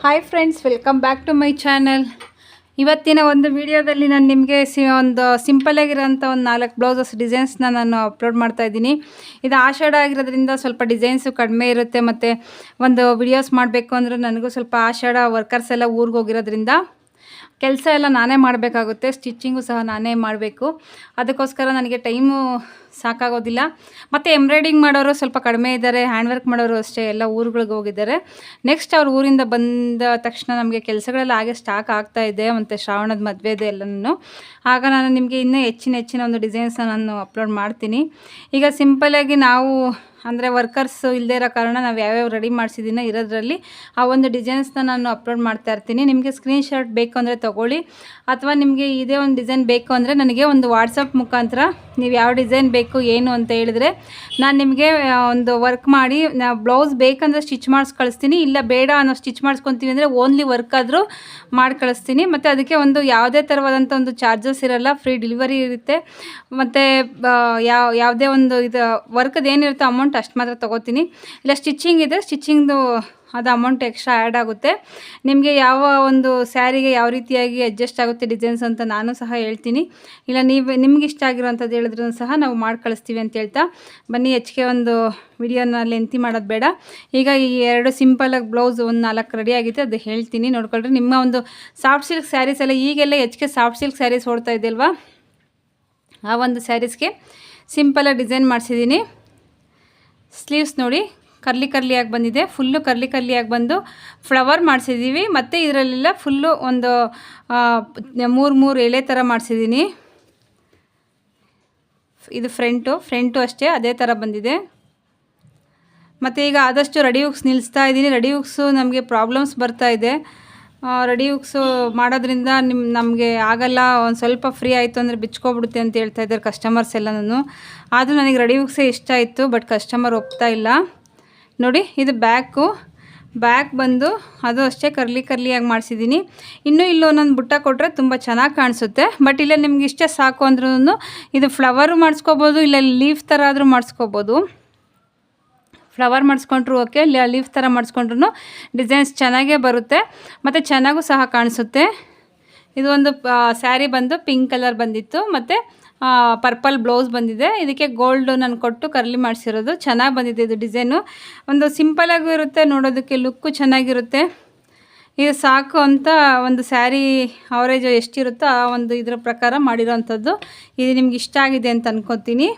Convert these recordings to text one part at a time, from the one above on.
Hi friends welcome back to my channel ಇವತ್ತಿನ ಒಂದು ವಿಡಿಯೋದಲ್ಲಿ ನಾನು ನಿಮಗೆ ಸಿ ಒಂದು ಸಿಂಪಲಾಗಿರೋಂಥ ಒಂದು ನಾಲ್ಕು ಬ್ಲೌಸಸ್ ಡಿಸೈನ್ಸ್ನ ನಾನು ಅಪ್ಲೋಡ್ ಮಾಡ್ತಾ ಇದ್ದೀನಿ. ಇದು ಆಷಾಢ ಆಗಿರೋದ್ರಿಂದ ಸ್ವಲ್ಪ ಡಿಸೈನ್ಸು ಕಡಿಮೆ ಇರುತ್ತೆ, ಮತ್ತು ಒಂದು ವಿಡಿಯೋಸ್ ಮಾಡಬೇಕು ಅಂದ್ರೆ ನನಗೂ ಸ್ವಲ್ಪ ಆಷಾಢ ವರ್ಕರ್ಸ್ ಎಲ್ಲ ಊರಿಗೆ ಹೋಗಿರೋದ್ರಿಂದ ಕೆಲಸ ಎಲ್ಲ ನಾನೇ ಮಾಡಬೇಕಾಗುತ್ತೆ ಸ್ಟಿಚ್ಚಿಂಗು ಸಹ ನಾನೇ ಮಾಡಬೇಕು. ಅದಕ್ಕೋಸ್ಕರ ನನಗೆ ಟೈಮು ಸಾಕಾಗೋದಿಲ್ಲ. ಮತ್ತು ಎಂಬ್ರಾಯ್ಡಿಂಗ್ ಮಾಡೋರು ಸ್ವಲ್ಪ ಕಡಿಮೆ ಇದ್ದಾರೆ ಹ್ಯಾಂಡ್ ವರ್ಕ್ ಮಾಡೋರು ಅಷ್ಟೇ, ಎಲ್ಲ ಊರುಗಳಿಗೆ ಹೋಗಿದ್ದಾರೆ. ನೆಕ್ಸ್ಟ್ ಅವ್ರ ಊರಿಂದ ಬಂದ ತಕ್ಷಣ ನಮಗೆ ಕೆಲಸಗಳೆಲ್ಲ ಹಾಗೆ ಸ್ಟಾಕ್ ಆಗ್ತಾ ಇದೆ ಮತ್ತು ಶ್ರಾವಣದ ಮದುವೆದೆ ಎಲ್ಲನೂ. ಆಗ ನಾನು ನಿಮಗೆ ಇನ್ನೂ ಹೆಚ್ಚಿನ ಹೆಚ್ಚಿನ ಒಂದು ಡಿಸೈನ್ಸ್ನ ನಾನು ಅಪ್ಲೋಡ್ ಮಾಡ್ತೀನಿ. ಈಗ ಸಿಂಪಲಾಗಿ ನಾವು ಅಂದರೆ ವರ್ಕರ್ಸ್ ಇಲ್ಲದೆ ಇರೋ ಕಾರಣ ನಾವು ಯಾವ್ಯಾವ ರೆಡಿ ಮಾಡಿಸಿದ್ದೀನೋ ಇರೋದ್ರಲ್ಲಿ ಆ ಒಂದು ಡಿಸೈನ್ಸ್ನ ನಾನು ಅಪ್ಲೋಡ್ ಮಾಡ್ತಾ ಇರ್ತೀನಿ. ನಿಮಗೆ ಸ್ಕ್ರೀನ್ ಶಾಟ್ ಬೇಕು ಅಂದರೆ ತೊಗೊಳ್ಳಿ. ಅಥವಾ ನಿಮಗೆ ಇದೇ ಒಂದು ಡಿಸೈನ್ ಬೇಕು ಅಂದರೆ ನನಗೆ ಒಂದು ವಾಟ್ಸಪ್ ಮುಖಾಂತರ ನೀವು ಯಾವ ಡಿಸೈನ್ ಬೇಕು, ಏನು ಅಂತ ಹೇಳಿದ್ರೆ ನಾನು ನಿಮಗೆ ಒಂದು ವರ್ಕ್ ಮಾಡಿ ಬ್ಲೌಸ್ ಬೇಕಂದರೆ ಸ್ಟಿಚ್ ಮಾಡಿಸ್ ಕಳಿಸ್ತೀನಿ, ಇಲ್ಲ ಬೇಡ ನಾವು ಸ್ಟಿಚ್ ಮಾಡಿಸ್ಕೊತೀವಿ ಅಂದರೆ ಓನ್ಲಿ ವರ್ಕ್ ಆದರೂ ಮಾಡಿ ಕಳಿಸ್ತೀನಿ. ಮತ್ತು ಅದಕ್ಕೆ ಒಂದು ಯಾವುದೇ ಥರವಾದಂಥ ಒಂದು ಚಾರ್ಜಸ್ ಇರಲ್ಲ ಫ್ರೀ ಡೆಲಿವರಿ ಇರುತ್ತೆ. ಮತ್ತು ಯಾವ ಯಾವುದೇ ಒಂದು ಇದು ವರ್ಕದ್ದು ಏನಿರುತ್ತೋ ಅಮೌಂಟ್ ಅಷ್ಟು ಮಾತ್ರ ತೊಗೋತೀನಿ. ಇಲ್ಲ ಸ್ಟಿಚಿಂಗ್ ಇದೆ. ಸ್ಟಿಚಿಂಗ್ದು ಅದು ಅಮೌಂಟ್ ಎಕ್ಸ್ಟ್ರಾ ಆ್ಯಡ್ ಆಗುತ್ತೆ. ನಿಮಗೆ ಯಾವ ಒಂದು ಸ್ಯಾರಿಗೆ ಯಾವ ರೀತಿಯಾಗಿ ಅಡ್ಜಸ್ಟ್ ಆಗುತ್ತೆ ಡಿಸೈನ್ಸ್ ಅಂತ ನಾನು ಸಹ ಹೇಳ್ತೀನಿ. ಇಲ್ಲ, ನೀವು, ನಿಮ್ಗೆ ಇಷ್ಟ ಆಗಿರೋಂಥದ್ದು ಹೇಳಿದ್ರು ಸಹ ನಾವು ಮಾಡಿ ಕಳಿಸ್ತೀವಿ ಅಂತ ಹೇಳ್ತಾ. ಬನ್ನಿ ಹೆಚ್ಚಿಗೆ ಒಂದು ವಿಡಿಯೋನ ಲೆಂತಿ ಮಾಡೋದು ಬೇಡ. ಈಗ ಈ ಎರಡು ಸಿಂಪಲಾಗಿ ಬ್ಲೌಸ್ ಒಂದು ನಾಲ್ಕು ರೆಡಿ ಆಗಿದೆ, ಅದು ಹೇಳ್ತೀನಿ. ನೋಡ್ಕೊಳ್ರಿ, ನಿಮ್ಮ ಒಂದು ಸಾಫ್ಟ್ ಸಿಲ್ಕ್ ಸ್ಯಾರೀಸ್ ಎಲ್ಲ ಈಗೆಲ್ಲ ಹೆಚ್ಚಿಗೆ ಸಾಫ್ಟ್ ಸಿಲ್ಕ್ ಸ್ಯಾರೀಸ್ ಓಡ್ತಾ ಇದ್ದಿಲ್ವಾ ಆ ಒಂದು ಸ್ಯಾರೀಸ್ಗೆ ಸಿಂಪಲಾಗಿ ಡಿಸೈನ್ ಮಾಡಿಸಿದ್ದೀನಿ. ಸ್ಲೀವ್ಸ್ ನೋಡಿ ಕರ್ಲಿ ಕರ್ಲಿಯಾಗಿ ಬಂದಿದೆ. ಫುಲ್ಲು ಕರ್ಲಿ ಕರ್ಲಿಯಾಗಿ ಬಂದು ಫ್ಲವರ್ ಮಾಡಿಸಿದ್ದೀವಿ ಮತ್ತು ಇದರಲ್ಲೆಲ್ಲ ಫುಲ್ಲು ಒಂದು ಮೂರು ಮೂರು ಎಲೆ ಥರ ಮಾಡಿಸಿದ್ದೀನಿ ಇದು ಫ್ರಂಟು ಫ್ರಂಟು ಅಷ್ಟೇ, ಅದೇ ಥರ ಬಂದಿದೆ. ಮತ್ತು ಈಗ ಆದಷ್ಟು ರೆಡಿ ಹುಕ್ಸ್ ನಿಲ್ಲಿಸ್ತಾ ಇದ್ದೀನಿ ರೆಡಿ ಹುಕ್ಸು ನಮಗೆ ಪ್ರಾಬ್ಲಮ್ಸ್ ಬರ್ತಾ ಇದೆ. ರೆಡಿ ಉಕ್ಸ್ ಮಾಡೋದ್ರಿಂದ ನಿಮ್ಮ ನಮಗೆ ಆಗಲ್ಲ, ಒಂದು ಸ್ವಲ್ಪ ಫ್ರೀ ಆಯಿತು ಅಂದರೆ ಬಿಚ್ಕೊಬಿಡುತ್ತೆ ಅಂತ ಹೇಳ್ತಾ ಇದ್ದಾರೆ ಕಸ್ಟಮರ್ಸ್ ಎಲ್ಲನೂ ಆದರೂ ನನಗೆ ರೆಡಿ ಉಕ್ಸೇ ಇಷ್ಟ ಇತ್ತು ಬಟ್ ಕಸ್ಟಮರ್ ಒಪ್ತಾ ಇಲ್ಲ. ನೋಡಿ, ಇದು ಬ್ಯಾಕು ಬ್ಯಾಕ್ ಬಂದು ಅದು ಅಷ್ಟೇ ಕರ್ಲಿ ಕರ್ಲಿಯಾಗಿ ಮಾಡಿಸಿದ್ದೀನಿ. ಇನ್ನೂ ಇಲ್ಲೂ ಒಂದೊಂದು ಬುಟ್ಟ ಕೊಟ್ಟರೆ ತುಂಬ ಚೆನ್ನಾಗಿ ಕಾಣಿಸುತ್ತೆ. ಬಟ್ ಇಲ್ಲ, ನಿಮ್ಗೆ ಇಷ್ಟೇ ಸಾಕು ಅಂದ್ರೂ ಇದು ಫ್ಲವರು ಮಾಡಿಸ್ಕೋಬೋದು, ಇಲ್ಲ ಲೀಫ್ ಥರ ಆದರೂ ಮಾಡಿಸ್ಕೋಬೋದು. ಫ್ಲವರ್ ಮಾಡಿಸ್ಕೊಂಡ್ರು ಓಕೆ ಲೀಫ್ ಥರ ಮಾಡಿಸ್ಕೊಂಡ್ರು ಡಿಸೈನ್ಸ್ ಚೆನ್ನಾಗೇ ಬರುತ್ತೆ. ಮತ್ತು ಚೆನ್ನಾಗೂ ಸಹ ಕಾಣಿಸುತ್ತೆ. ಇದು ಒಂದು ಸ್ಯಾರಿ ಬಂದು ಪಿಂಕ್ ಕಲರ್ ಬಂದಿತ್ತು. ಮತ್ತು ಪರ್ಪಲ್ ಬ್ಲೌಸ್ ಬಂದಿದೆ. ಇದಕ್ಕೆ ಗೋಲ್ಡ್ ನಾನು ಕೊಟ್ಟು ಕರ್ಲಿ ಮಾಡಿಸಿರೋದು. ಚೆನ್ನಾಗಿ ಬಂದಿದೆ ಇದು ಡಿಸೈನು. ಒಂದು ಸಿಂಪಲಾಗೂ ಇರುತ್ತೆ, ನೋಡೋದಕ್ಕೆ ಲುಕ್ಕು ಚೆನ್ನಾಗಿರುತ್ತೆ. ಇದು ಸಾಕು ಅಂತ ಒಂದು ಸ್ಯಾರಿ ಅವರೇಜ್ ಎಷ್ಟಿರುತ್ತೋ ಆ ಒಂದು ಇದರ ಪ್ರಕಾರ ಮಾಡಿರೋವಂಥದ್ದು ಇದು ನಿಮ್ಗೆ ಇಷ್ಟ ಆಗಿದೆ ಅಂತ ಅನ್ಕೋತೀನಿ.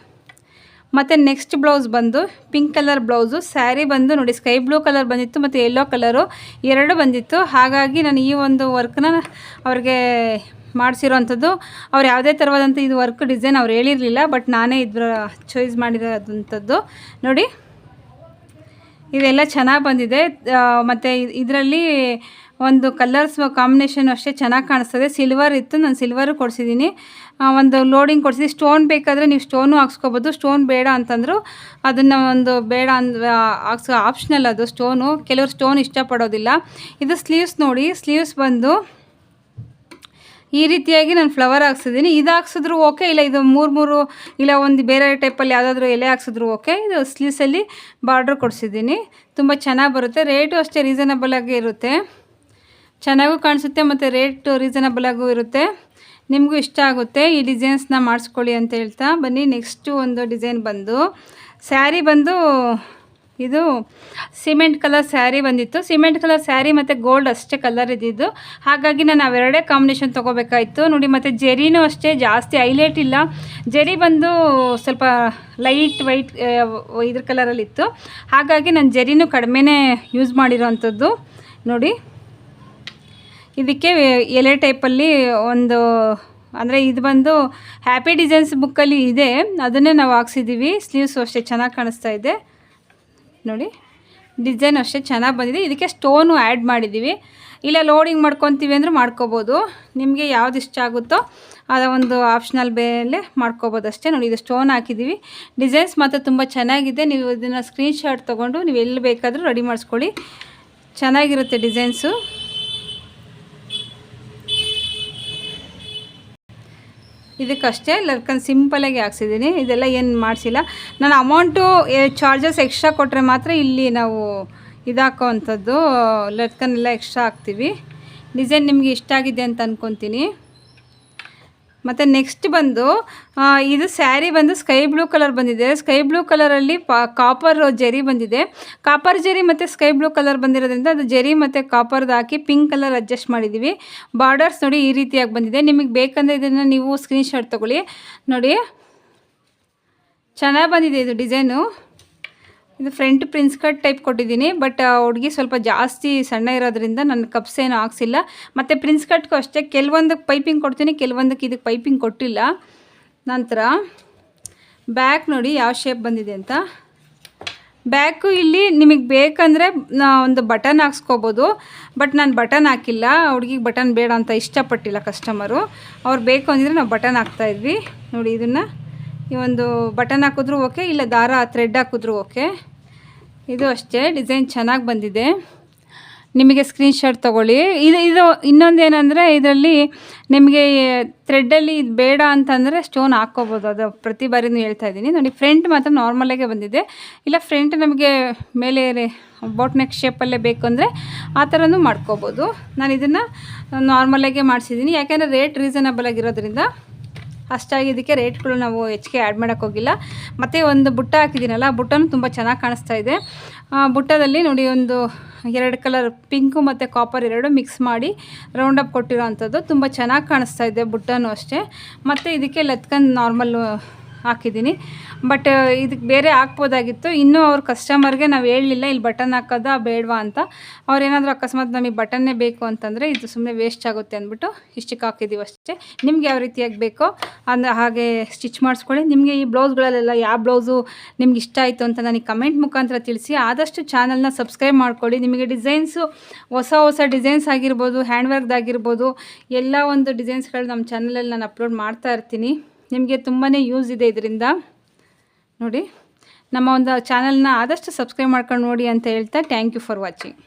ಮತ್ತು ನೆಕ್ಸ್ಟ್ ಬ್ಲೌಸ್ ಬಂದು ಪಿಂಕ್ ಕಲರ್ ಬ್ಲೌಸು ಸ್ಯಾರಿ ಬಂದು ನೋಡಿ ಸ್ಕೈ ಬ್ಲೂ ಕಲರ್ ಬಂದಿತ್ತು ಮತ್ತು ಯೆಲ್ಲೋ ಕಲರು ಎರಡು ಬಂದಿತ್ತು. ಹಾಗಾಗಿ ನಾನು ಈ ಒಂದು ವರ್ಕ್ನ ಅವ್ರಿಗೆ ಮಾಡಿಸಿರೋವಂಥದ್ದು. ಅವ್ರು ಯಾವುದೇ ಥರವಾದಂಥ ಇದು ವರ್ಕ್ ಡಿಸೈನ್ ಅವ್ರು ಹೇಳಿರಲಿಲ್ಲ ಬಟ್ ನಾನೇ ಇದ್ರ ಚಾಯ್ಸ್ ಮಾಡಿರೋದಂಥದ್ದು. ನೋಡಿ ಇದೆಲ್ಲ ಚೆನ್ನಾಗಿ ಬಂದಿದೆ. ಮತ್ತು ಇದರಲ್ಲಿ ಒಂದು ಕಲರ್ಸ್ ಕಾಂಬಿನೇಷನ್ ಅಷ್ಟೇ ಚೆನ್ನಾಗಿ ಕಾಣಿಸ್ತದೆ. ಸಿಲ್ವರ್ ಇತ್ತು, ನಾನು ಸಿಲ್ವರು ಕೊಡಿಸಿದ್ದೀನಿ ಒಂದು ಲೋಡಿಂಗ್ ಕೊಡಿಸಿದ್ದೀನಿ ಸ್ಟೋನ್ ಬೇಕಾದರೆ ನೀವು ಸ್ಟೋನು ಹಾಕ್ಸ್ಕೊಬೋದು. ಸ್ಟೋನ್ ಬೇಡ ಅಂತಂದರು ಅದನ್ನು ಒಂದು ಬೇಡ ಅನ್ ಹಾಕ್ಸೋ ಆಪ್ಷನಲ್ ಅದು ಸ್ಟೋನು ಕೆಲವರು ಸ್ಟೋನ್ ಇಷ್ಟಪಡೋದಿಲ್ಲ. ಇದು ಸ್ಲೀವ್ಸ್ ನೋಡಿ. ಸ್ಲೀವ್ಸ್ ಬಂದು ಈ ರೀತಿಯಾಗಿ ನಾನು ಫ್ಲವರ್ ಹಾಕ್ಸಿದ್ದೀನಿ ಇದು ಹಾಕ್ಸಿದ್ರು ಓಕೆ ಇಲ್ಲ ಇದು ಮೂರು ಮೂರು, ಇಲ್ಲ ಒಂದು ಬೇರೆ ಟೈಪಲ್ಲಿ ಯಾವುದಾದ್ರೂ ಎಲೆ ಹಾಕ್ಸಿದ್ರು ಓಕೆ ಇದು ಸ್ಲೀವ್ಸಲ್ಲಿ ಬಾರ್ಡ್ರ್ ಕೊಡಿಸಿದ್ದೀನಿ ತುಂಬ ಚೆನ್ನಾಗಿ ಬರುತ್ತೆ. ರೇಟು ಅಷ್ಟೇ ರೀಸನಬಲ್ ಆಗಿ ಇರುತ್ತೆ. ಚೆನ್ನಾಗೂ ಕಾಣಿಸುತ್ತೆ ಮತ್ತು ರೇಟು ರೀಸನಬಲ್ ಆಗೂ ಇರುತ್ತೆ. ನಿಮಗೂ ಇಷ್ಟ ಆಗುತ್ತೆ ಈ ಡಿಸೈನ್ಸ್ನ ಮಾಡಿಸ್ಕೊಳ್ಳಿ ಅಂತ ಹೇಳ್ತಾ ಬನ್ನಿ. ನೆಕ್ಸ್ಟು ಒಂದು ಡಿಸೈನ್ ಬಂದು ಸ್ಯಾರಿ ಬಂದು ಇದು ಸಿಮೆಂಟ್ ಕಲರ್ ಸ್ಯಾರಿ ಬಂದಿತ್ತು. ಸಿಮೆಂಟ್ ಕಲರ್ ಸ್ಯಾರಿ ಮತ್ತು ಗೋಲ್ಡ್ ಅಷ್ಟೇ ಕಲರ್ ಇದ್ದಿದ್ದು. ಹಾಗಾಗಿ ನಾನು ಅವೆರಡೇ ಕಾಂಬಿನೇಷನ್ ತೊಗೋಬೇಕಾಯಿತು. ನೋಡಿ, ಮತ್ತು ಜೆರಿನೂ ಅಷ್ಟೇ ಜಾಸ್ತಿ ಹೈಲೈಟ್ ಇಲ್ಲ. ಜೆರಿ ಬಂದು ಸ್ವಲ್ಪ ಲೈಟ್ ವೈಟ್ ಇದ್ರ ಕಲರಲ್ಲಿತ್ತು ಹಾಗಾಗಿ ನಾನು ಜೆರಿನೂ ಕಡಿಮೆನೇ ಯೂಸ್ ಮಾಡಿರೋವಂಥದ್ದು ನೋಡಿ ಇದಕ್ಕೆ ಎಲೆ ಟೈಪಲ್ಲಿ ಒಂದು, ಅಂದರೆ ಇದು ಬಂದು ಹ್ಯಾಪಿ ಡಿಸೈನ್ಸ್ ಬುಕ್ಕಲ್ಲಿ ಇದೆ. ಅದನ್ನೇ ನಾವು ಹಾಕ್ಸಿದ್ದೀವಿ ಸ್ಲೀವ್ಸು ಅಷ್ಟೇ ಚೆನ್ನಾಗಿ ಕಾಣಿಸ್ತಾ ಇದೆ. ನೋಡಿ ಡಿಸೈನ್ ಅಷ್ಟೇ ಚೆನ್ನಾಗಿ ಬಂದಿದೆ. ಇದಕ್ಕೆ ಸ್ಟೋನು ಆ್ಯಡ್ ಮಾಡಿದ್ದೀವಿ ಇಲ್ಲ ಲೋಡಿಂಗ್ ಮಾಡ್ಕೊತೀವಿ ಅಂದರೆ ಮಾಡ್ಕೋಬೋದು. ನಿಮಗೆ ಯಾವ್ದು ಇಷ್ಟ ಆಗುತ್ತೋ ಅದ ಒಂದು ಆಪ್ಷನಲ್ ಬೇಲೆ ಮಾಡ್ಕೋಬೋದು ಅಷ್ಟೇ. ನೋಡಿ, ಇದು ಸ್ಟೋನ್ ಹಾಕಿದ್ದೀವಿ ಡಿಸೈನ್ಸ್ ಮಾತ್ರ ತುಂಬ ಚೆನ್ನಾಗಿದೆ. ನೀವು ಇದನ್ನು ಸ್ಕ್ರೀನ್ಶಾಟ್ ತೊಗೊಂಡು ನೀವು ಎಲ್ಲಿ ಬೇಕಾದರೂ ರೆಡಿ ಮಾಡಿಸ್ಕೊಳ್ಳಿ. ಚೆನ್ನಾಗಿರುತ್ತೆ ಡಿಸೈನ್ಸು ಇದಕ್ಕಷ್ಟೇ ಲರ್ಕನ್ ಸಿಂಪಲಾಗಿ ಹಾಕ್ಸಿದ್ದೀನಿ ಇದೆಲ್ಲ ಏನು ಮಾಡಿಸಿಲ್ಲ. ನಾನು ಅಮೌಂಟು ಚಾರ್ಜಸ್ ಎಕ್ಸ್ಟ್ರಾ ಕೊಟ್ಟರೆ ಮಾತ್ರ ಇಲ್ಲಿ ನಾವು ಇದಾಕೋ ಅಂಥದ್ದು ಲಟ್ಕನ್ನೆಲ್ಲ ಎಕ್ಸ್ಟ್ರಾ ಹಾಕ್ತೀವಿ. ಡಿಸೈನ್ ನಿಮಗೆ ಇಷ್ಟ ಆಗಿದೆ ಅಂತ ಅಂದ್ಕೊತೀನಿ ಮತ್ತು ನೆಕ್ಸ್ಟ್ ಬಂದು ಇದು ಸ್ಯಾರಿ ಬಂದು ಸ್ಕೈ ಬ್ಲೂ ಕಲರ್ ಬಂದಿದೆ. ಸ್ಕೈ ಬ್ಲೂ ಕಲರಲ್ಲಿ ಪಾ ಕಾಪರ್ ಜರಿ ಬಂದಿದೆ. ಕಾಪರ್ ಜರಿ ಮತ್ತು ಸ್ಕೈ ಬ್ಲೂ ಕಲರ್ ಬಂದಿರೋದ್ರಿಂದ ಅದು ಜರಿ ಮತ್ತು ಕಾಪರ್ದು ಹಾಕಿ ಪಿಂಕ್ ಕಲರ್ ಅಡ್ಜಸ್ಟ್ ಮಾಡಿದ್ದೀವಿ ಬಾರ್ಡರ್ಸ್ ನೋಡಿ ಈ ರೀತಿಯಾಗಿ ಬಂದಿದೆ. ನಿಮಗೆ ಬೇಕಂದರೆ ಇದನ್ನು ನೀವು ಸ್ಕ್ರೀನ್ಶಾಟ್ ತೊಗೊಳ್ಳಿ. ನೋಡಿ, ಚೆನ್ನಾಗಿ ಬಂದಿದೆ ಇದು ಡಿಸೈನು ಇದು ಫ್ರಂಟ್ ಪ್ರಿನ್ಸ್ ಕಟ್ ಟೈಪ್ ಕೊಟ್ಟಿದ್ದೀನಿ, ಬಟ್ ಹುಡುಗಿ ಸ್ವಲ್ಪ ಜಾಸ್ತಿ ಸಣ್ಣ ಇರೋದ್ರಿಂದ ನನ್ನ ಕಪ್ಸ್ ಏನು ಹಾಕ್ಸಿಲ್ಲ. ಮತ್ತು ಪ್ರಿನ್ಸ್ ಕಟ್ಗೂ ಅಷ್ಟೇ ಕೆಲವೊಂದಕ್ಕೆ ಪೈಪಿಂಗ್ ಕೊಡ್ತೀನಿ ಕೆಲವೊಂದಕ್ಕೆ ಇದಕ್ಕೆ ಪೈಪಿಂಗ್ ಕೊಟ್ಟಿಲ್ಲ. ನಂತರ, ಬ್ಯಾಕ್ ನೋಡಿ ಯಾವ ಶೇಪ್ ಬಂದಿದೆ ಅಂತ. ಬ್ಯಾಕು ಇಲ್ಲಿ ನಿಮಗೆ ಬೇಕಂದರೆ ಒಂದು ಬಟನ್ ಹಾಕ್ಸ್ಕೋಬೋದು, ಬಟ್ ನಾನು ಬಟನ್ ಹಾಕಿಲ್ಲ. ಹುಡುಗಿಗೆ ಬಟನ್ ಬೇಡ ಅಂತ ಇಷ್ಟಪಟ್ಟಿಲ್ಲ ಕಸ್ಟಮರು. ಅವ್ರು ಬೇಕು ಅಂದಿದ್ರೆ ನಾವು ಬಟನ್ ಹಾಕ್ತಾಯಿದ್ವಿ ನೋಡಿ, ಇದನ್ನು ಈ ಒಂದು ಬಟನ್ ಹಾಕಿದ್ರು ಓಕೆ, ಇಲ್ಲ ದಾರ ಥ್ರೆಡ್ ಹಾಕಿದ್ರು ಓಕೆ. ಇದು ಅಷ್ಟೇ, ಡಿಸೈನ್ ಚೆನ್ನಾಗಿ ಬಂದಿದೆ. ನಿಮಗೆ ಸ್ಕ್ರೀನ್ಶಾಟ್ ತೊಗೊಳ್ಳಿ. ಇದು ಇದು ಇನ್ನೊಂದು ಏನಂದರೆ ಇದರಲ್ಲಿ ನಿಮಗೆ ಥ್ರೆಡ್ಡಲ್ಲಿ ಇದು ಬೇಡ ಅಂತಂದರೆ ಸ್ಟೋನ್ ಹಾಕ್ಕೋಬೋದು. ಅದು ಪ್ರತಿ ಬಾರಿನೂ ಹೇಳ್ತಾ ಇದ್ದೀನಿ. ನೋಡಿ ಫ್ರಂಟ್ ಮಾತ್ರ ನಾರ್ಮಲಾಗೆ ಬಂದಿದೆ. ಇಲ್ಲ ಫ್ರಂಟ್ ನಮಗೆ ಮೇಲೆ ಬೋಟ್ ನೆಕ್ ಶೇಪಲ್ಲೇ ಬೇಕು ಅಂದರೆ ಆ ಥರನೂ ಮಾಡ್ಕೋಬೋದು. ನಾನು ಇದನ್ನು ನಾರ್ಮಲಾಗೆ ಮಾಡಿಸಿದ್ದೀನಿ. ಯಾಕೆಂದರೆ ರೇಟ್ ರೀಸನಬಲ್ ಆಗಿರೋದ್ರಿಂದ ಅಷ್ಟಾಗಿ ಇದಕ್ಕೆ ರೇಟ್ಗಳು ನಾವು ಹೆಚ್ಚಿಗೆ ಆ್ಯಡ್ ಮಾಡೋಕ್ಕೆ ಹೋಗಿಲ್ಲ. ಮತ್ತು ಒಂದು ಬುಟ್ಟ ಹಾಕಿದ್ದೀನಲ್ಲ ಬುಟ್ಟನು ತುಂಬ ಚೆನ್ನಾಗಿ ಕಾಣಿಸ್ತಾ ಇದೆ. ಬುಟ್ಟದಲ್ಲಿ ನೋಡಿ, ಒಂದು ಎರಡು ಕಲರ್ ಪಿಂಕು ಮತ್ತು ಕಾಪರ್ ಎರಡು ಮಿಕ್ಸ್ ಮಾಡಿ ರೌಂಡಪ್ ಅಪ್ ಕೊಟ್ಟಿರೋ ಅಂಥದ್ದು ತುಂಬ ಚೆನ್ನಾಗಿ ಕಾಣಿಸ್ತಾ ಇದೆ ಬುಟ್ಟನೂ ಅಷ್ಟೇ. ಮತ್ತು ಇದಕ್ಕೆ ಲತ್ಕನ್ ನಾರ್ಮಲ್ಲು ಹಾಕಿದ್ದೀನಿ. ಬಟ್ ಇದಕ್ಕೆ ಬೇರೆ ಹಾಕ್ಬೋದಾಗಿತ್ತು. ಇನ್ನೂ ಅವ್ರ ಕಸ್ಟಮರ್ಗೆ ನಾವು ಹೇಳಲಿಲ್ಲ, ಇಲ್ಲಿ ಬಟನ್ ಹಾಕೋದಾ ಬೇಡವಾ ಅಂತ. ಅವ್ರೇನಾದರೂ ಅಕಸ್ಮಾತ್ ನಮಗೆ ಬಟನ್ನೇ ಬೇಕು ಅಂತಂದರೆ, ಇದು ಸುಮ್ಮನೆ ವೇಸ್ಟ್ ಆಗುತ್ತೆ ಅಂದ್ಬಿಟ್ಟು ಇಷ್ಟಕ್ಕೆ ಹಾಕಿದ್ದೀವಿ ಅಷ್ಟೇ. ನಿಮ್ಗೆ ಯಾವ ರೀತಿಯಾಗಿ ಬೇಕೋ ಅಂದ ಹಾಗೆ ಸ್ಟಿಚ್ ಮಾಡಿಸ್ಕೊಳ್ಳಿ. ನಿಮಗೆ ಈ ಬ್ಲೌಸ್ಗಳಲ್ಲೆಲ್ಲ ಯಾವ ಬ್ಲೌಸು ನಿಮ್ಗೆ ಇಷ್ಟ ಆಯಿತು ಅಂತ ನನಗೆ ಕಮೆಂಟ್ ಮುಖಾಂತರ ತಿಳಿಸಿ. ಆದಷ್ಟು ಚಾನಲ್ನ ಸಬ್ಸ್ಕ್ರೈಬ್ ಮಾಡ್ಕೊಳ್ಳಿ. ನಿಮಗೆ ಡಿಸೈನ್ಸು ಹೊಸ ಹೊಸ ಡಿಸೈನ್ಸ್ ಆಗಿರ್ಬೋದು ಹ್ಯಾಂಡ್ ವರ್ಕ್ದಾಗಿರ್ಬೋದು ಎಲ್ಲ ಒಂದು ಡಿಸೈನ್ಸ್ಗಳು ನಮ್ಮ ಚಾನಲಲ್ಲಿ ನಾನು ಅಪ್ಲೋಡ್ ಮಾಡ್ತಾ ಇರ್ತೀನಿ. ನಿಮಗೆ ತುಂಬಾ ಯೂಸ್ ಇದೆ ಇದರಿಂದ. ನೋಡಿ, ನಮ್ಮ ಒಂದು ಚಾನಲ್ನ ಆದಷ್ಟು ಸಬ್ಸ್ಕ್ರೈಬ್ ಮಾಡ್ಕೊಂಡು ನೋಡಿ ಅಂತ ಹೇಳ್ತಾ ಥ್ಯಾಂಕ್ ಯು ಫಾರ್ ವಾಚಿಂಗ್.